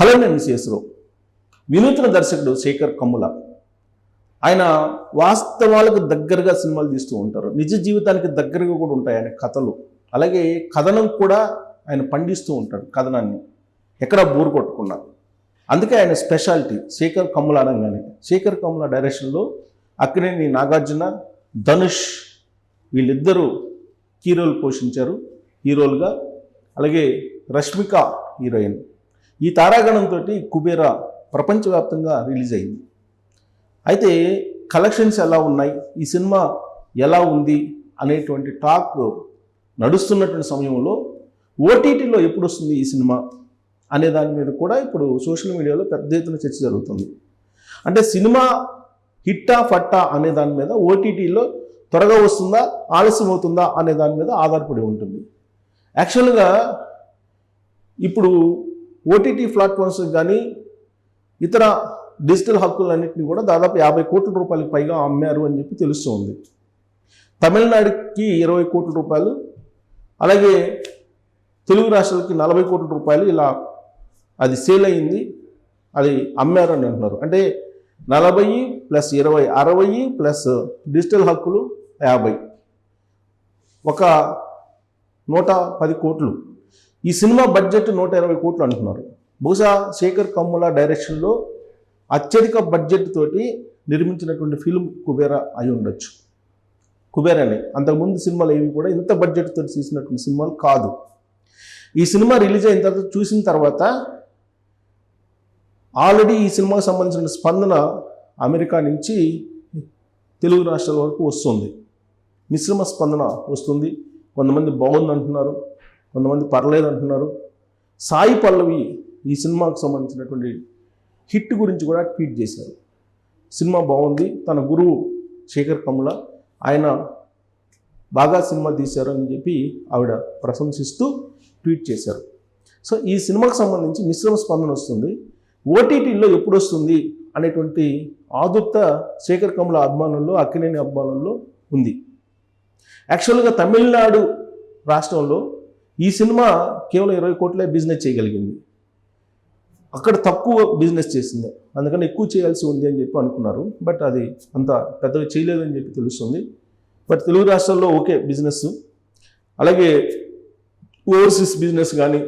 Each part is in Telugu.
హలో నేను సిఎస్రావు వినూత్న దర్శకుడు శేఖర్ కమ్ముల. ఆయన వాస్తవాలకు దగ్గరగా సినిమాలు తీస్తూ ఉంటారు. నిజ జీవితానికి దగ్గరగా కూడా ఉంటాయి ఆయన కథలు. అలాగే కథనం కూడా ఆయన పండిస్తూ ఉంటాడు కథనాన్ని. ఎక్కడ బోరు కొట్టకుండా. అందుకే ఆయన స్పెషాలిటీ శేఖర్ కమ్ముల అనగానే. శేఖర్ కమ్ముల డైరెక్షన్లో అక్కినేని నాగార్జున ధనుష్ వీళ్ళిద్దరూ హీరోలు పోషించారు హీరోలుగా. అలాగే రష్మిక హీరోయిన్. ఈ తారాగణంతో కుబేర ప్రపంచవ్యాప్తంగా రిలీజ్ అయింది. అయితే కలెక్షన్స్ ఎలా ఉన్నాయి? ఈ సినిమా ఎలా ఉంది? అనేటువంటి టాక్ నడుస్తున్నటువంటి సమయంలో ఓటీటీలో ఎప్పుడు వస్తుంది ఈ సినిమా అనే దాని మీద కూడా ఇప్పుడు సోషల్ మీడియాలో పెద్ద ఎత్తున చర్చ జరుగుతుంది. అంటే సినిమా హిట్టా ఫట్టా అనే దాని మీద ఓటీటీలో త్వరగా వస్తుందా ఆలస్యం అవుతుందా అనే దాని మీద ఆధారపడి ఉంటుంది. యాక్చువల్గా ఇప్పుడు ఓటీటీ ప్లాట్ఫామ్స్ కానీ ఇతర డిజిటల్ హక్కులన్నింటినీ కూడా దాదాపు యాభై కోట్ల రూపాయలకు పైగా అమ్మారు అని చెప్పి తెలుస్తుంది. తమిళనాడుకి ఇరవై కోట్ల రూపాయలు అలాగే తెలుగు రాష్ట్రాలకి నలభై కోట్ల రూపాయలు ఇలా అది సేల్ అయింది అది అమ్మారు అని అంటున్నారు. అంటే నలభై ప్లస్ ఇరవై అరవై ప్లస్ డిజిటల్ హక్కులు యాభై. ఒక నూట పది కోట్లు. ఈ సినిమా బడ్జెట్ నూట ఇరవై కోట్లు అంటున్నారు. బహుశా శేఖర్ కమ్ముల డైరెక్షన్లో అత్యధిక బడ్జెట్ తోటి నిర్మించినటువంటి ఫిల్మ్ కుబేరా అయి ఉండొచ్చు. కుబేరానే అంతకుముందు సినిమాలు ఏవి కూడా ఇంత బడ్జెట్ తోటి తీసినటువంటి సినిమాలు కాదు. ఈ సినిమా రిలీజ్ అయిన తర్వాత చూసిన తర్వాత ఆల్రెడీ ఈ సినిమాకు సంబంధించిన స్పందన అమెరికా నుంచి తెలుగు రాష్ట్రాల వరకు వస్తుంది. మిశ్రమ స్పందన వస్తుంది. కొంతమంది బాగుంది అంటున్నారు. కొంతమంది పర్లేదు అంటున్నారు. సాయి పల్లవి ఈ సినిమాకు సంబంధించినటువంటి హిట్ గురించి కూడా ట్వీట్ చేశారు. సినిమా బాగుంది. తన గురువు శేఖర్ కమ్ముల ఆయన బాగా సినిమా తీశారు అని చెప్పి ఆవిడ ప్రశంసిస్తూ ట్వీట్ చేశారు. సో ఈ సినిమాకు సంబంధించి మిశ్రమ స్పందన వస్తుంది. ఓటీటీలో ఎప్పుడు వస్తుంది అనేటువంటి ఆదుర్త శేఖర్ కమల అభిమానుల్లో అక్కినేని అభిమానుల్లో ఉంది. యాక్చువల్గా తమిళనాడు రాష్ట్రంలో ఈ సినిమా కేవలం ఇరవై కోట్లే బిజినెస్ చేయగలిగింది. అక్కడ తక్కువ బిజినెస్ చేసింది. అందుకని ఎక్కువ చేయాల్సి ఉంది అని చెప్పి అనుకున్నారు. బట్ అది అంత పెద్దగా చేయలేదని చెప్పి తెలుస్తుంది. బట్ తెలుగు రాష్ట్రాల్లో ఓకే బిజినెస్ అలాగే ఓవర్సీస్ బిజినెస్ కానీ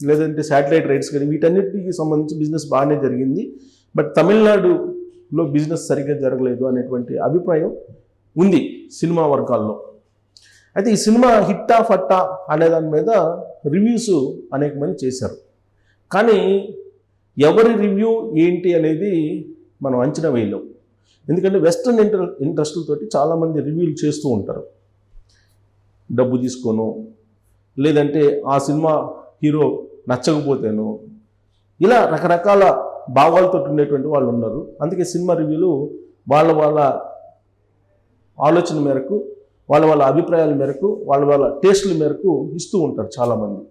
లేదంటే శాటిలైట్ రైట్స్ కానీ వీటన్నిటికి సంబంధించి బిజినెస్ బాగానే జరిగింది. బట్ తమిళనాడులో బిజినెస్ సరిగ్గా జరగలేదు అనేటువంటి అభిప్రాయం ఉంది సినిమా వర్గాల్లో. అయితే ఈ సినిమా హిట్టా ఫట్టా అనే దాని మీద రివ్యూస్ అనేక మంది చేశారు. కానీ ఎవరి రివ్యూ ఏంటి అనేది మనం అంచనా వేయలేం. ఎందుకంటే వెస్ట్రన్ ఇంటర్ ఇంట్రెస్ట్లతోటి చాలామంది రివ్యూలు చేస్తూ ఉంటారు. డబ్బు తీసుకోను లేదంటే ఆ సినిమా హీరో నచ్చకపోతేను ఇలా రకరకాల భావాలతో ఉండేటువంటి వాళ్ళు ఉన్నారు. అందుకే సినిమా రివ్యూలు వాళ్ళ వాళ్ళ ఆలోచన మేరకు వాళ్ళ వాళ్ళ అభిప్రాయాల మేరకు వాళ్ళ వాళ్ళ టేస్ట్ల మేరకు ఇస్తూ ఉంటారు చాలామంది.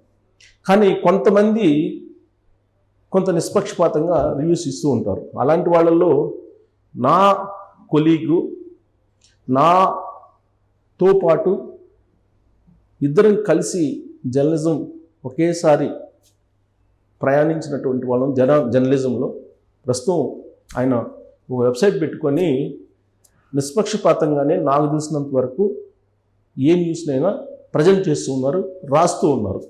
కానీ కొంతమంది కొంత నిష్పక్షపాతంగా రివ్యూస్ ఇస్తూ ఉంటారు. అలాంటి వాళ్ళల్లో నా కొలీగు నాతో పాటు ఇద్దరం కలిసి జర్నలిజం ఒకేసారి ప్రయాణించినటువంటి వాళ్ళం జన జర్నలిజంలో ప్రస్తుతం ఆయన ఒక వెబ్సైట్ పెట్టుకొని నిష్పక్షపాతంగానే నాకు తెలిసినంత వరకు ఏ న్యూస్నైనా ప్రజెంట్ చేస్తూ ఉన్నారు రాస్తూ ఉన్నారు.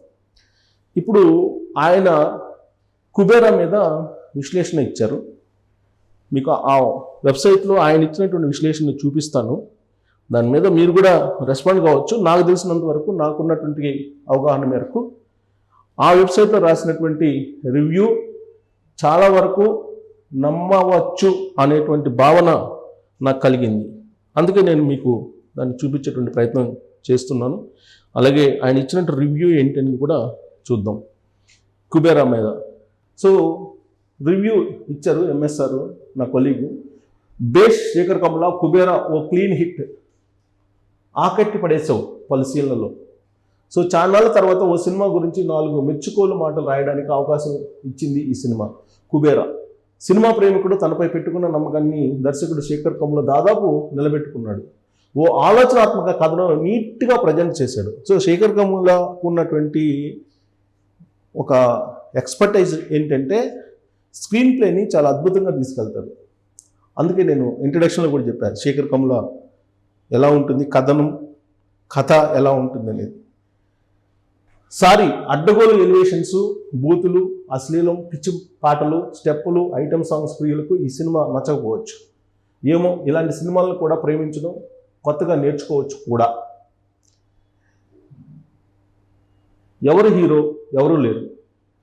ఇప్పుడు ఆయన కుబేరా మీద విశ్లేషణ ఇచ్చారు. మీకు ఆ వెబ్సైట్లో ఆయన ఇచ్చినటువంటి విశ్లేషణ చూపిస్తాను. దాని మీద మీరు కూడా రెస్పాండ్ కావచ్చు. నాకు తెలిసినంత వరకు నాకున్నటువంటి అవగాహన మేరకు ఆ వెబ్సైట్లో రాసినటువంటి రివ్యూ చాలా వరకు నమ్మవచ్చు అనేటువంటి భావన నాకు కలిగింది. అందుకే నేను మీకు దాన్ని చూపించేటువంటి ప్రయత్నం చేస్తున్నాను. అలాగే ఆయన ఇచ్చినట్టు రివ్యూ ఏంటని కూడా చూద్దాం. కుబేరా మీద సో రివ్యూ ఇచ్చారు ఎంఎస్ఆర్ నా కొలీగు. బేష్ శేఖర్ కమల కుబేరా ఓ క్లీన్ హిట్. ఆకట్టి పడేసావు పలు సీన్లలో సో చాన్నాళ్ళ తర్వాత ఓ సినిమా గురించి నాలుగు మెచ్చుకోలు మాటలు రాయడానికి అవకాశం ఇచ్చింది ఈ సినిమా కుబేరా. సినిమా ప్రేమికుడు తనపై పెట్టుకున్న నమ్మకాన్ని దర్శకుడు శేఖర్ కమ్ముల దాదాపు నిలబెట్టుకున్నాడు. ఓ ఆలోచనాత్మక కథను నీట్గా ప్రజెంట్ చేశాడు. సో శేఖర్ కమ్ములకు ఉన్నటువంటి ఒక ఎక్స్పర్టైజ్ ఏంటంటే స్క్రీన్ ప్లేని చాలా అద్భుతంగా తీసుకెళ్తారు. అందుకే నేను ఇంట్రడక్షన్లో కూడా చెప్పాను శేఖర్ కమ్ముల ఎలా ఉంటుంది కథనం కథ ఎలా ఉంటుంది అనేది సారీ అడ్డగోలు ఎలివేషన్స్ బూతులు అశ్లీలం పిచ్చి పాటలు స్టెప్పులు ఐటమ్ సాంగ్స్ ప్రియులకు ఈ సినిమా నచ్చకపోవచ్చు. ఏమో ఇలాంటి సినిమాలను కూడా ప్రేమించడం కొత్తగా నేర్చుకోవచ్చు కూడా. ఎవరు హీరో? ఎవరు లేరు.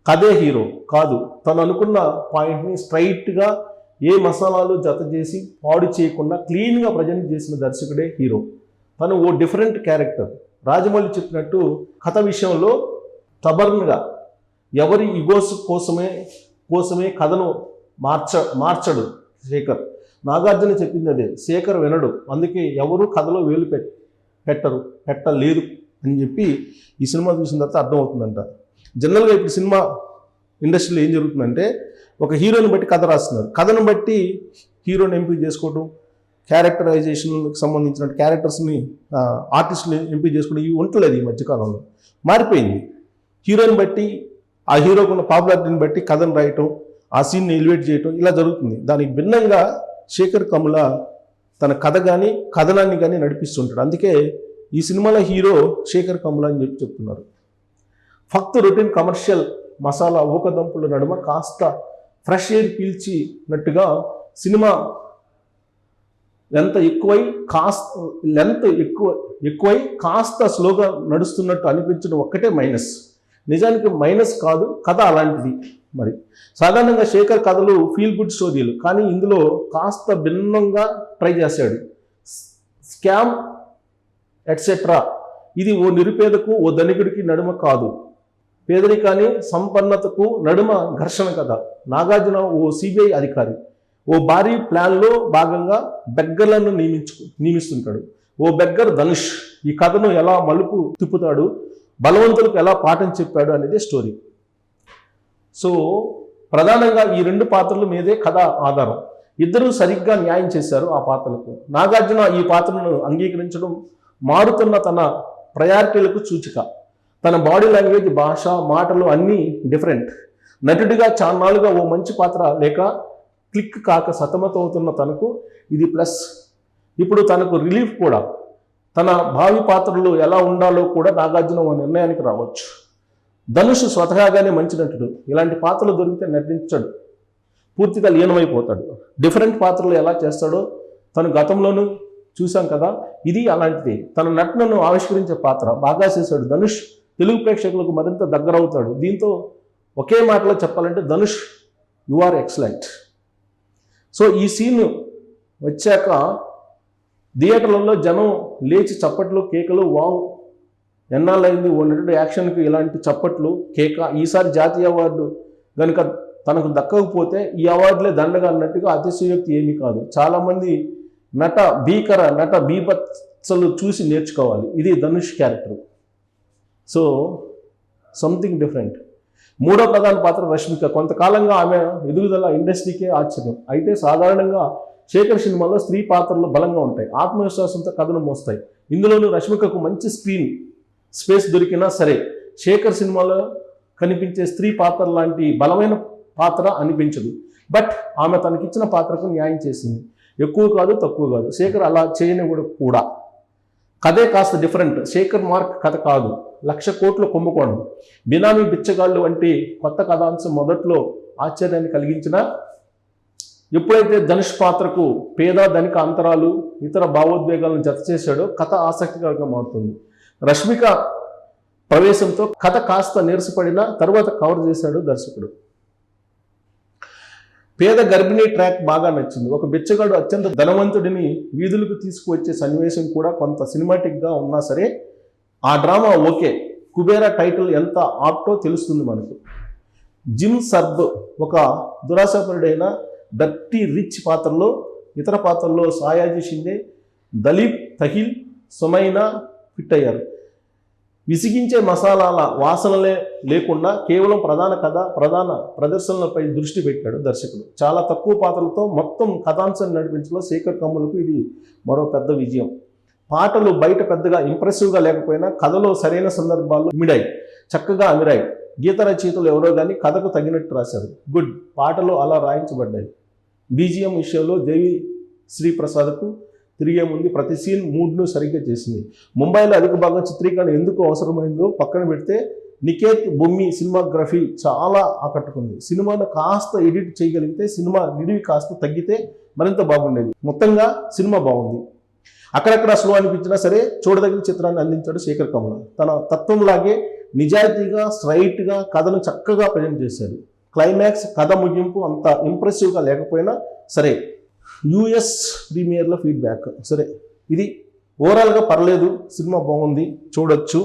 కథే హీరో కాదు. తను అనుకున్న పాయింట్ని స్ట్రైట్గా ఏ మసాలాలు జత చేసి పాడు చేయకుండా క్లీన్గా ప్రజెంట్ చేసిన దర్శకుడే హీరో. తను ఓ డిఫరెంట్ క్యారెక్టర్. రాజమౌళి చెప్పినట్టు కథ విషయంలో తబర్న్గా ఎవరి ఇగోస్ కోసమే కోసమే కథను మార్చ మార్చడు శేఖర్. నాగార్జున చెప్పింది అదే శేఖర్ వినడు అందుకే ఎవరు కథలో వేలు పెట్ పెట్టరు పెట్టలేదు అని చెప్పి ఈ సినిమా చూసిన తర్వాత అర్థమవుతుందంట. జనరల్గా ఇప్పుడు సినిమా ఇండస్ట్రీలో ఏం జరుగుతుందంటే ఒక హీరోని బట్టి కథ రాస్తున్నారు. కథను బట్టి హీరోని ఎంపిక చేసుకోవడం క్యారెక్టరైజేషన్కి సంబంధించిన క్యారెక్టర్స్ని ఆర్టిస్ట్ని ఎంపిక చేసుకోవడం ఇవి ఉండలేదు ఈ మధ్యకాలంలో. మారిపోయింది. హీరోని బట్టి ఆ హీరోకున్న పాపులారిటీని బట్టి కథను రాయటం ఆ సీన్ని ఎలివేట్ చేయటం ఇలా జరుగుతుంది. దానికి భిన్నంగా శేఖర్ కమల తన కథ కానీ కథనాన్ని కానీ నడిపిస్తుంటాడు. అందుకే ఈ సినిమాలో హీరో శేఖర్ కమల అని చెప్పి చెప్తున్నారు. ఫక్త్ రొటీన్ కమర్షియల్ మసాలా ఊకదంపుల నడుమ కాస్త ఫ్రెష్ ఎయిర్ పీల్చినట్టుగా సినిమా లెంత ఎక్కువై కాస్త లెంత్ ఎక్కువ ఎక్కువై కాస్త స్లోగా నడుస్తున్నట్టు అనిపించడం ఒక్కటే మైనస్. నిజానికి మైనస్ కాదు కథ అలాంటిది. మరి. సాధారణంగా శేఖర్ కథలు ఫీల్ గుడ్ స్టోరీలు కానీ ఇందులో కాస్త భిన్నంగా ట్రై చేశాడు. స్కామ్ ఎట్సెట్రా ఇది ఓ నిరుపేదకు ఓ ధనికుడికి నడుమ కాదు. పేదరికాన్ని సంపన్నతకు నడుమ ఘర్షణ కథ. నాగార్జున ఓ సిబిఐ అధికారి. ఓ భారీ ప్లాన్లో భాగంగా బెగ్గర్లను నియమించు నియమిస్తుంటాడు. ఓ బెగ్గర్ ధనుష్ ఈ కథను ఎలా మలుపు తిప్పుతాడు బలవంతులకు ఎలా పాఠం చెప్పాడు అనేది స్టోరీ సో ప్రధానంగా ఈ రెండు పాత్రల మీదే కథ ఆధారం. ఇద్దరూ సరిగ్గా న్యాయం చేశారు ఆ పాత్రలకు నాగార్జున ఈ పాత్రను అంగీకరించడం మారుతున్న తన ప్రయారిటీలకు సూచిక. తన బాడీ లాంగ్వేజ్ భాష మాటలు అన్నీ డిఫరెంట్. నటుడిగా చాన్నాలుగా ఓ మంచి పాత్ర లేక క్లిక్ కాక సతమతమవుతున్న తనకు ఇది ప్లస్. ఇప్పుడు తనకు రిలీఫ్ కూడా. తన భావి పాత్రలు ఎలా ఉండాలో కూడా నాగార్జున ఓ నిర్ణయానికి రావచ్చు. ధనుష్ స్వతహాగానే మంచి నటుడు ఇలాంటి పాత్రలు దొరికితే నటించడు. పూర్తిగా లీనమైపోతాడు. డిఫరెంట్ పాత్రలు ఎలా చేస్తాడో తను గతంలోనూ చూశాం కదా. ఇది అలాంటిది. తన నటనను ఆవిష్కరించే పాత్ర బాగా చేశాడు ధనుష్. తెలుగు ప్రేక్షకులకు మరింత దగ్గర అవుతాడు దీంతో ఒకే మాటలో చెప్పాలంటే Dhanush you are excellent so ఈ సీన్ వచ్చాక థియేటర్లలో జనం లేచి చప్పట్లు కేకలు వావ్ ఎన్నాళ్ళైంది? ఓ నటుడు యాక్షన్కి ఇలాంటి చప్పట్లు కేక ఈసారి జాతీయ అవార్డు కనుక తనకు దక్కకపోతే ఈ అవార్డులే దండగా అన్నట్టుగా అతిశయోక్తి ఏమీ కాదు. చాలామంది నట భీకర నట బీభత్సలు చూసి నేర్చుకోవాలి. ఇది Dhanush character. So something different మూడో ప్రధాన పాత్ర రష్మిక. కొంతకాలంగా ఆమె ఎదుగుదల ఇండస్ట్రీకే ఆశ్చర్యం. అయితే సాధారణంగా శేఖర్ సినిమాలో స్త్రీ పాత్రలు బలంగా ఉంటాయి. ఆత్మవిశ్వాసంతో కథను మోస్తాయి. ఇందులోనూ రష్మికకు మంచి స్క్రీన్ స్పేస్ దొరికినా సరే శేఖర్ సినిమాలో కనిపించే స్త్రీ పాత్ర లాంటి బలమైన పాత్ర అనిపించదు. బట్ ఆమె తనకిచ్చిన పాత్రకు న్యాయం చేసింది. ఎక్కువ కాదు తక్కువ కాదు. శేఖర్ అలా చేయని కూడా. కూడా కథే కాస్త డిఫరెంట్. శేఖర్ మార్క్ కథ కాదు. లక్ష కోట్ల కుంభకోణం. బినామీ బిచ్చగాళ్ళు వంటి కొత్త కథాంశం మొదట్లో ఆశ్చర్యాన్ని కలిగించిన ఎప్పుడైతే ధనుష్ పాత్రకు పేద ధనిక అంతరాలు ఇతర భావోద్వేగాలను జత చేశాడో కథ ఆసక్తికరంగా మారుతుంది. రష్మిక ప్రవేశంతో కథ కాస్త నీరసపడిన తర్వాత కవర్ చేశాడు దర్శకుడు. పేద గర్భిణీ ట్రాక్ బాగా నచ్చింది. ఒక బిచ్చగాడు అత్యంత ధనవంతుడిని వీధులకు తీసుకువచ్చే సన్నివేశం కూడా కొంత సినిమాటిక్గా ఉన్నా సరే ఆ డ్రామా ఓకే. కుబేరా టైటిల్ ఎంత ఆప్టో తెలుస్తుంది మనకు. జిమ్ సర్బ్ ఒక దురాశపరుడైన డర్టీ రిచ్ పాత్రలో ఇతర పాత్రల్లో సాయాజీ షిండే దలీప్ తహిల్ సుమైనా ఫిట్ అయ్యారు విసిగించే మసాలాల వాసనలే లేకుండా కేవలం ప్రధాన కథ ప్రధాన ప్రదర్శనలపై దృష్టి పెట్టాడు దర్శకుడు. చాలా తక్కువ పాత్రలతో మొత్తం కథాంశాన్ని నడిపించడం శేఖర్ కమ్ములకు ఇది మరో పెద్ద విజయం. పాటలు బయట పెద్దగా ఇంప్రెసివ్గా లేకపోయినా కథలో సరైన సందర్భాల్లో మిడాయి చక్కగా అమిరాయి. గీత రచయితలు ఎవరో కానీ కథకు తగినట్టు రాశారు. గుడ్. పాటలు అలా రాయించబడ్డాయి. బీజిఎం విషయంలో దేవి శ్రీప్రసాద్కు తిరిగే ముందు ప్రతి సీన్ మూడ్ను సరిగ్గా చేసింది. ముంబైలో అధిక భాగం చిత్రీకరణ ఎందుకు అవసరమైందో పక్కన పెడితే నికేత్ బొమ్మి సినిమాగ్రఫీ చాలా ఆకట్టుకుంది. సినిమాను కాస్త ఎడిట్ చేయగలిగితే సినిమా నిడివి కాస్త తగ్గితే మరింత బాగుండేది. మొత్తంగా సినిమా బాగుంది. అక్కడక్కడ స్లో అనిపించినా సరే చూడదగిన చిత్రాన్ని అందించాడు శేఖర్ కమల. తన తత్వంలాగే నిజాయితీగా స్ట్రైట్గా కథను చక్కగా ప్రజెంట్ చేశాడు. క్లైమాక్స్ కథ ముగింపు అంత ఇంప్రెసివ్గా లేకపోయినా సరే యుఎస్ ప్రీమియర్లో ఫీడ్బ్యాక్. సరే ఇది ఓవరాల్గా పర్లేదు సినిమా బాగుంది చూడొచ్చు.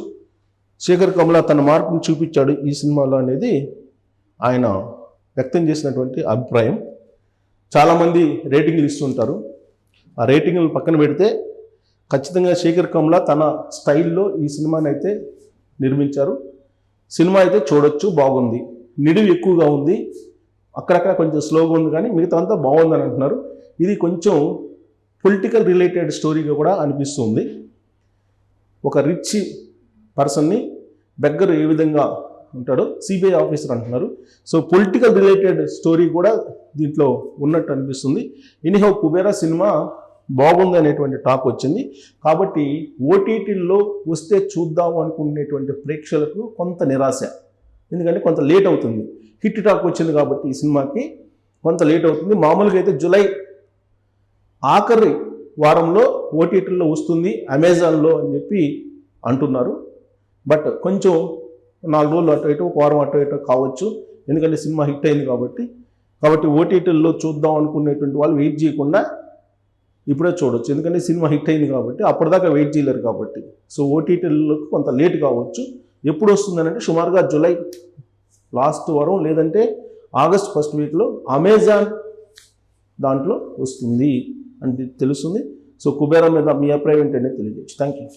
శేఖర్ కమల తన మార్పును చూపించాడు ఈ సినిమాలో అనేది ఆయన వ్యక్తం చేసినటువంటి అభిప్రాయం. చాలామంది రేటింగ్లు ఇస్తుంటారు. ఆ రేటింగ్లు పక్కన పెడితే ఖచ్చితంగా శేఖర్ కమల తన స్టైల్లో ఈ సినిమాని అయితే నిర్మించారు. సినిమా అయితే చూడొచ్చు బాగుంది. నిడివి ఎక్కువగా ఉంది. అక్కడక్కడ కొంచెం స్లోగా ఉంది కానీ మిగతా అంతా బాగుందని అంటున్నారు. ఇది కొంచెం పొలిటికల్ రిలేటెడ్ స్టోరీగా కూడా అనిపిస్తుంది. ఒక రిచ్ పర్సన్ని బెగ్గర్ ఏ విధంగా ఉంటాడో సిబిఐ ఆఫీసర్ అంటున్నారు. సో పొలిటికల్ రిలేటెడ్ స్టోరీ కూడా దీంట్లో ఉన్నట్టు అనిపిస్తుంది. ఎనీహౌ కుబేరా సినిమా బాగుంది అనేటువంటి టాక్ వచ్చింది. కాబట్టి ఓటీటీల్లో వస్తే చూద్దాం అనుకునేటువంటి ప్రేక్షకులకు కొంత నిరాశ. ఎందుకంటే కొంత లేట్ అవుతుంది. హిట్ టాక్ వచ్చింది కాబట్టి ఈ సినిమాకి కొంత లేట్ అవుతుంది. మామూలుగా అయితే జూలై ఆఖరి వారంలో ఓటీటీల్లో వస్తుంది అమెజాన్లో అని చెప్పి అంటున్నారు. బట్ కొంచెం నాలుగు రోజులు అటు ఇటు ఒక వారం అటు ఇటు కావచ్చు. ఎందుకంటే సినిమా హిట్ అయింది కాబట్టి. కాబట్టి ఓటీటీల్లో చూద్దాం అనుకునేటువంటి వాళ్ళు వెయిట్ చేయకుండా ఇప్పుడే చూడొచ్చు. ఎందుకంటే సినిమా హిట్ అయింది కాబట్టి అప్పటిదాకా వెయిట్ చేయలేరు కాబట్టి. సో ఓటీటీల్లో కొంత లేట్ కావచ్చు. ఎప్పుడు వస్తుందనంటే సుమారుగా జూలై లాస్ట్ వారం లేదంటే ఆగస్ట్ ఫస్ట్ వీక్లో అమెజాన్ దాంట్లో వస్తుంది. అని తెలుస్తుంది. సో కుబేరా మీద మీ అభిప్రాయం ఏంటనేది తెలియజేయచ్చు. Thank you